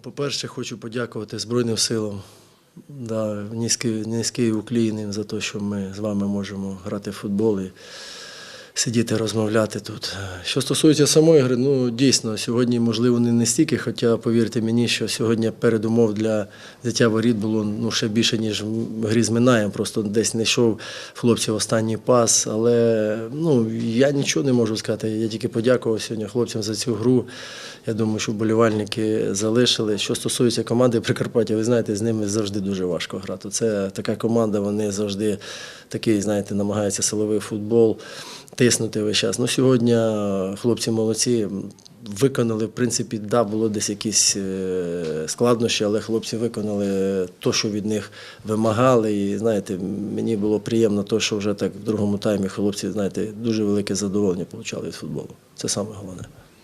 по-перше, хочу подякувати Збройним силам. Да, низький, низький уклін за те, що ми з вами можемо грати в футбол і сидіти, розмовляти тут. Що стосується самої гри, ну дійсно, сьогодні, можливо, не настільки, хоча повірте мені, що сьогодні передумов для взяття воріт було ну, ще більше, ніж в грі з Минаєм. Просто десь не йшов хлопців останній пас. Але ну, я нічого не можу сказати. Я тільки подякував сьогодні хлопцям за цю гру. Я думаю, що вболівальники залишили. Що стосується команди Прикарпаття, ви знаєте, з ними завжди дуже важко грати. Це така команда, вони завжди такий, знаєте, намагаються силовий футбол тиснути весь час. Ну, сьогодні хлопці молодці. Виконали, в принципі, да, було десь якісь е, складнощі, але хлопці виконали те, що від них вимагали. І знаєте, мені було приємно, те, що вже так в другому таймі хлопці, знаєте, дуже велике задоволення отримали від футболу. Це саме головне.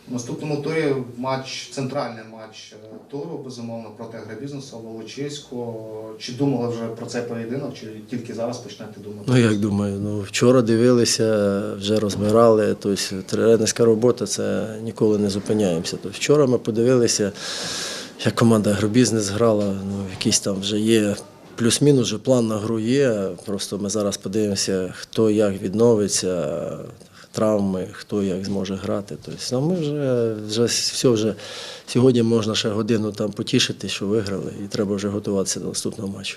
В наступному турі матч, центральний матч е, туру, безумовно, проти агробізнесу Волочиського. Чи думали вже про цей поєдинок, чи тільки зараз почнете думати? Ну як думаю, ну вчора дивилися, вже розбирали. Тобто тренерська робота це ніколи не зупиняємося. Тобто, вчора ми подивилися, як команда агробізнес грала. Ну, якийсь там вже є. Плюс-мінус вже план на гру є. Просто ми зараз подивимося, хто як відновиться, травми, хто як зможе грати. Тобто, ну, ми вже, вже все вже сьогодні можна ще годину там потішити, що виграли, і треба вже готуватися до наступного матчу.